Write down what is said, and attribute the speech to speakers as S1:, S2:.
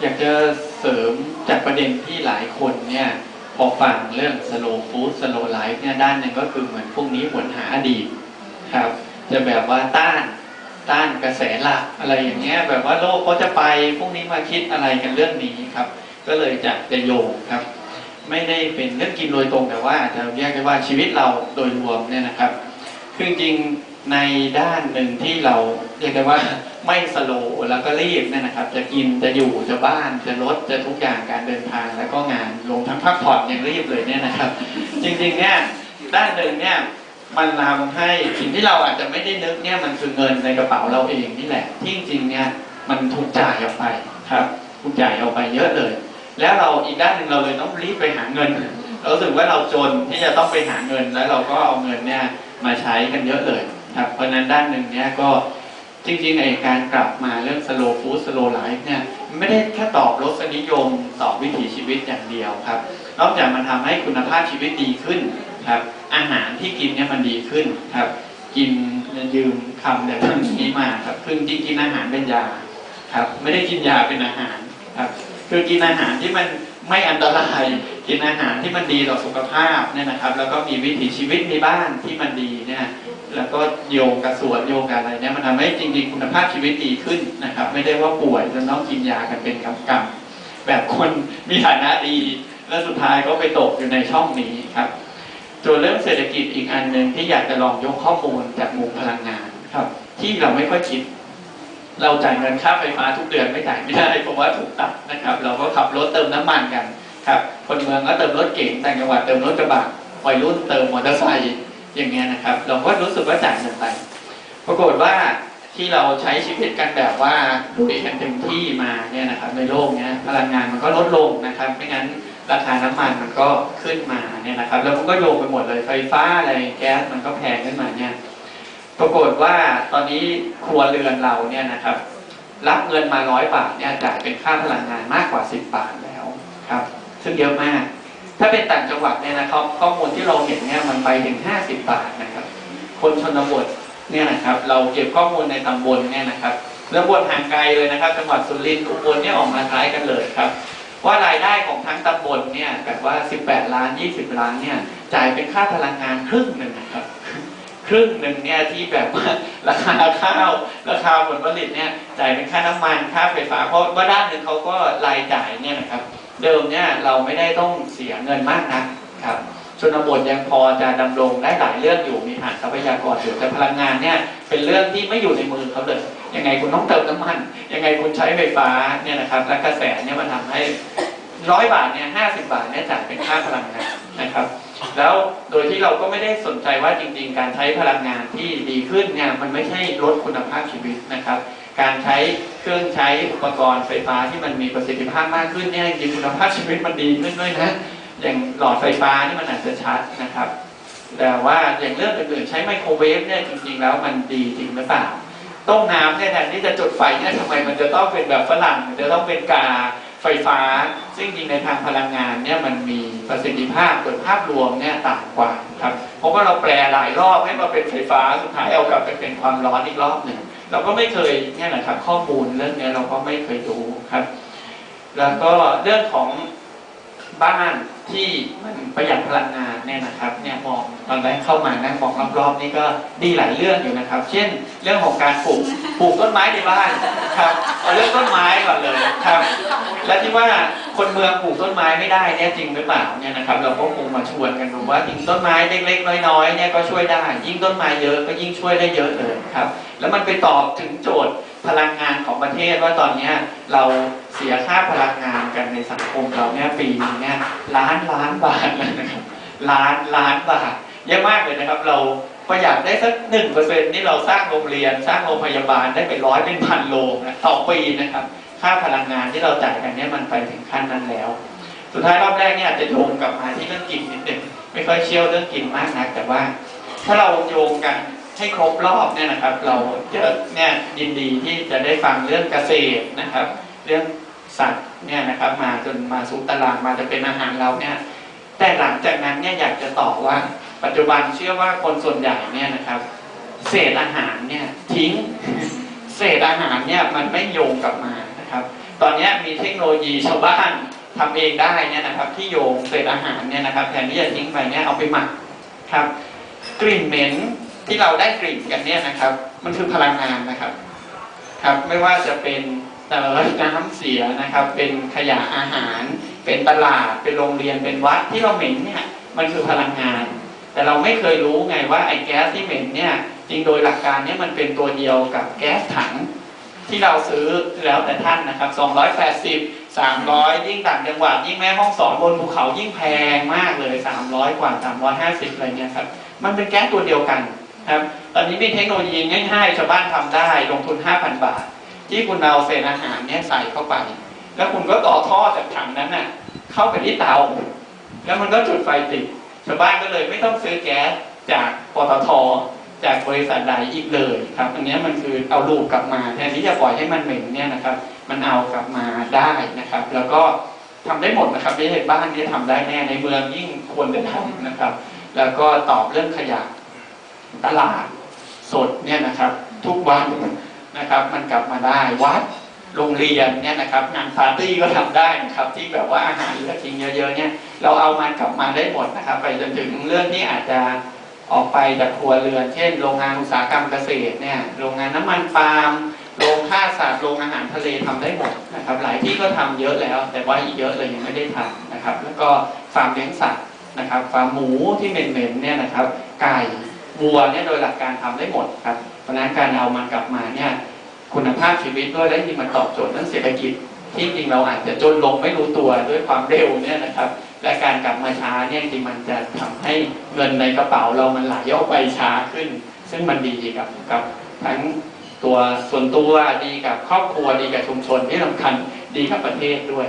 S1: อยากจะเสริมจากประเด็นที่หลายคนเนี่ยพอฟังเรื่อง slow food slow life เนี่ยด้านหนึ่งก็คือเหมือนพวกนี้หวนหาอดีตครับ จะแบบว่าต้านต้านกระแสหลักอะไรอย่างเงี้ยแบบว่าโลกเขาจะไปพวกนี้มาคิดอะไรกันเรื่องนี้ครับ ก็เลยจะจะโยงครับ ไม่ได้เป็นเรื่องกินโดยตรงแต่ว่าอาจจะเรียกได้ว่าชีวิตเราโดยรวมเนี่ยนะครับ คือจริง ในด้านหนึ่งที่เราเรียกได้ว่าไม่สโลว์แล้วก็รีบเนี่ยนะครับ จะกินจะอยู่จะบ้านจะรถจะทุกอย่างการเดินทาง แล้วก็งานรวมทั้งพักผ่อนยังรีบเลยเนี่ยนะครับ จริงๆเนี่ยด้านหนึ่งเนี่ยมันทำให้สิ่งที่เราอาจจะไม่ได้นึกเนี่ยมันคือเงินในกระเป๋าเราเองนี่แหละ ที่จริงเนี่ยมันถูกจ่ายออกไปครับถูกจ่ายออกไปเยอะเลย แล้วเราอีกด้านหนึ่งเราเลยต้องรีบไปหาเงินเราสึกว่าเราจนที่จะต้องไปหาเงินแล้วเราก็เอาเงินเนี่ยมาใช้กันเยอะเลย ครับเพราะนั้นด้านหนึ่งเนี่ยก็จริงๆไอการกลับมาเรื่อง slow food slow life เนี่ยไม่ได้แค่ตอบรสนิยมตอบวิถีชีวิตอย่างเดียวครับ นอกจากมันทำให้คุณภาพชีวิตดีขึ้นครับอาหารที่กินเนี่ยมันดีขึ้นครับ กินยืมคำจากท่านนี้มาครับคือจริงกินอาหารเป็นยาครับ ไม่ได้กินยาเป็นอาหารครับ คือกินอาหารที่มันไม่อันตรายกินอาหารที่มันดีต่อสุขภาพเนี่ยนะครับ แล้วก็มีวิถีชีวิตในบ้านที่มันดีเนี่ย แล้วก็โยงกับสวนโยงกับอะไรเนี่ยมันทำให้จริงๆคุณภาพชีวิตดีขึ้นนะครับ ไม่ได้ว่าป่วยจนต้องกินยากันเป็นกำๆแบบคนมีฐานะดี แล้วสุดท้ายก็ไปตกอยู่ในช่องนี้ครับส่วเรื่องเศรษฐกิจอีกอันหนึ่งที่อยากจะลองยกข้อมูลจากมุมพลังงานครับ ที่เราไม่ค่อยคิด เราจ่ายเงินค่าไฟฟ้าทุกเดือนไม่จ่ายไม่ได้เพราะว่าถูกตัดนะครับ เราก็ขับรถเติมน้ำมันกันครับ คนเมืองก็เติมรถเก๋งต่างจังหวัดเติมรถกระบะวัยรุ่นเติมมอเตอร์ไซค์ อย่างเงี้ยนะครับ เราก็รู้สึกว่าจ่ายเงินไป ปรากฏว่าที่เราใช้ชีวิตกันแบบว่าลุยกันเต็มที่มาเนี่ยนะครับในโลกเนี้ยพลังงานมันก็ลดลงนะครับ ไม่งั้นราคาน้ำมันมันก็ขึ้นมาเนี่ยนะครับ แล้วมันก็โยงไปหมดเลยไฟฟ้าอะไรแก๊สมันก็แพงขึ้นมาเนี่ยปรากฏว่าตอนนี้ครัวเรือนเราเนี่ยนะครับ รับเงินมาร้อยบาทเนี่ยจ่ายเป็นค่าพลังงานมากกว่า10บาทแล้วครับ ซึ่งเยอะมาก ถ้าเป็นต่างจังหวัดเนี่ยนะครับ ข้อมูลที่เราเห็นเนี่ยมันไปถึง 50 บาทนะครับ คนชนบทเนี่ยนะครับ เราเก็บข้อมูลในตำบลเนี่ยนะครับตำบลห่างไกลเลยนะครับ จังหวัดสุรินทร์อุบลเนี่ยออกมาคล้ายกันเลยครับ ว่ารายได้ของทั้งตำบลเนี่ยแบบว่า 18 ล้าน 20 ล้านเนี่ยจ่ายเป็นค่าพลังงานครึ่งหนึ่งนะครับครึ่งหนึ่งเนี่ยที่แบบว่าราคาข้าวราคาผลผลิตเนี่ยจ่ายเป็นค่าน้ำมันค่าไฟฟ้าเพราะว่าด้านหนึ่งเขาก็รายจ่ายเนี่ยนะครับ เดิมเนี่ยเราไม่ได้ต้องเสียเงินมากนะครับชนบทยังพอจะดำรงได้หลายเรื่องอยู่มีฐานทรัพยากรอยู่แต่พลังงานเนี่ยเป็นเรื่องที่ไม่อยู่ในมือเขาเลยยังไงคุณต้องเติมน้ำมัน ยังไงคุณใช้ไฟฟ้าเนี่ยนะครับและกระแสเนี่ยมันทำให้ร้อยบาทเนี่ยห้าสิบาทเนี่ยจ่ายเป็นค่าพลังงานนะครับ แล้วโดยที่เราก็ไม่ได้สนใจว่าจริง ๆ การใช้พลังงานที่ดีขึ้นเนี่ยมันไม่ใช่ลดคุณภาพชีวิตนะครับ การใช้เครื่องใช้อุปกรณ์ไฟฟ้าที่มันมีประสิทธิภาพมากขึ้นเนี่ยจริงคุณภาพชีวิตมันดีขึ้นด้วยนะอย่างหลอดไฟฟ้านี่มันอาจจะชัดนะครับ แต่ว่าอย่างเรื่องอื่นๆใช้ไมโครเวฟเนี่ยจริงๆแล้วมันดีจริงหรือเปล่าต้มน้ำเนี่ยแทนที่จะจุดไฟเนี่ยทำไมมันจะต้องเป็นแบบฝรั่งมันจะต้องเป็นกาไฟฟ้า ซึ่งจริงในทางพลังงานเนี่ยมันมีประสิทธิภาพโดยภาพรวมเนี่ยต่ำกว่าครับเพราะว่าเราแปลหลายรอบให้มาเป็นไฟฟ้าสุดท้ายเอากลับไปเป็นความร้อนอีกรอบหนึ่ง เราก็ไม่เคยเนี่ยนะครับข้อมูลเรื่องนี้เราก็ไม่เคยรู้ครับ แล้วก็เรื่องของ บ้านที่มันประหยัดพลังงานเนี่ยนะครับเนี่ยมองตอนแรกเข้ามานั่งมองรอบๆนี่ก็ดีหลายเรื่องอยู่นะครับ เช่น เรื่องของการปลูกปลูกต้นไม้ในบ้านครับเอาเรื่องต้นไม้ก่อนเลยครับ และที่ว่าคนเมืองปลูกต้นไม้ไม่ได้เนี่ยจริงหรือเปล่าเนี่ยนะครับ เราก็คงมาชวนกันดูว่าจริงต้นไม้เล็กๆน้อยๆเนี่ยก็ช่วยได้ ยิ่งต้นไม้เยอะก็ยิ่งช่วยได้เยอะเลยครับ แล้วมันไปตอบถึงโจทย์ พลังงานของประเทศว่าตอนนี้เราเสียค่าพลังงานกันในสังคมเราเนี่ยปีนึงเนี่ยล้านล้านบาทเลยนะครับล้านล้านบาทเยอะมากเลยนะครับ เราประหยัดได้สักหนึ่งเปอร์เซ็นต์นี่เราสร้างโรงเรียน สร้างโรงพยาบาลได้เป็นร้อยเป็นพันโรงนะต่อปีนะครับ ค่าพลังงานที่เราจ่ายกันเนี่ยมันไปถึงขั้นนั้นแล้ว สุดท้ายรอบแรกเนี่ยอาจจะโยงกลับมาที่เรื่องกินนิดนึงไม่ค่อยเชี่ยวเรื่องกินมากนักแต่ว่า ถ้าเราโยงกัน ให้ครบรอบเนี่ยนะครับ เราจะเนี่ยยินดีที่จะได้ฟังเรื่องเกษตรนะครับ เรื่องสัตว์เนี่ยนะครับมาจนมาสู่ตลาดมาจะเป็นอาหารเราเนี่ยแต่หลังจากนั้นเนี่ยอยากจะตอบว่า ปัจจุบันเชื่อว่าคนส่วนใหญ่เนี่ยนะครับ เศษอาหารเนี่ยทิ้งเศษอาหารเนี่ยมันไม่โยงกลับมานะครับ ตอนนี้มีเทคโนโลยีชาวบ้านทำเองได้เนี่ยนะครับ ที่โยงเศษอาหารเนี่ยนะครับแทนที่จะทิ้งไปเนี่ยเอาไปหมักครับ กลิ่นเหม็น ที่เราได้กลิ่นกันเนี่ยนะครับ มันคือพลังงานนะครับครับไม่ว่าจะเป็นน้ำเสียนะครับ เป็นขยะอาหาร เป็นตลาดเป็นโรงเรียนเป็นวัดที่เราเหม็นเนี่ยมันคือพลังงาน แต่เราไม่เคยรู้ไงว่าไอ้แก๊สที่เหม็นเนี่ยจริงโดยหลักการเนี่ยมันเป็นตัวเดียวกับแก๊สถังที่เราซื้อแล้วแต่ท่านนะครับ 280 300 ยิ่งต่างจังหวัดยิ่งแม่ห้องสอนบนภูเขายิ่งแพงมากเลย 300 กว่า 350 อะไรเงี้ยครับ มันเป็นแก๊สตัวเดียวกัน ครับตอนนี้มีเทคโนโลยีง่ายๆชาวบ้านทำได้ ลงทุน 5,000 บาท ที่คุณเอาเศษอาหารเนี่ยใส่เข้าไป แล้วคุณก็ต่อท่อจากถังนั้นน่ะเข้าไปที่เตา แล้วมันก็จุดไฟติดชาวบ้านก็เลยไม่ต้องซื้อแก๊สจากปตทจากบริษัทใดอีกเลยครับอันนี้มันคือเอาลูกกลับมาแทนที่จะปล่อยให้มันเหม็นเนี่ยนะครับ มันเอากลับมาได้นะครับ แล้วก็ทำได้หมดนะครับใช่บ้านที่ทำได้แน่ในเมืองยิ่งควรจะทำนะครับ แล้วก็ตอบเรื่องขยะ ตลาดสดเนี่ยนะครับ ทุกวันนะครับ มันกลับมาได้วัดโรงเรียนเนี่ยนะครับ งานปาร์ตี้ก็ทำได้นะครับ ที่แบบว่าอาหารเหลือทิ้งเยอะๆเนี่ยเราเอามันกลับมาได้หมดนะครับ ไปจนถึงเรื่องที่อาจจะออกไปจากครัวเรือน เช่น โรงงานอุตสาหกรรมเกษตรเนี่ยโรงงานน้ำมันปาล์มโรงฆ่าสัตว์โรงอาหารทะเลทำได้หมดนะครับ หลายที่ก็ทำเยอะแล้ว แต่ว่าอีกเยอะเลยยังไม่ได้ทำนะครับ แล้วก็ฟาร์มเลี้ยงสัตว์นะครับ ฟาร์มหมูที่เหม็นๆเนี่ยนะครับ ไก่ วัวเนี่ยโดยหลักการทำได้หมดครับเพราะนั้นการเอามันกลับมาเนี่ยคุณภาพชีวิตด้วยและที่มันตอบโจทย์เรื่องเศรษฐกิจ ที่จริงเราอาจจะจนลงไม่รู้ตัวด้วยความเร็วเนี่ยนะครับ และการกลับมาช้าเนี่ยจริงมันจะทำให้เงินในกระเป๋าเรามันไหลออกไปช้าขึ้น ซึ่งมันดีกับกับทั้งตัวส่วนตัวดีกับครอบครัวดีกับชุมชนที่สำคัญดีกับประเทศด้วย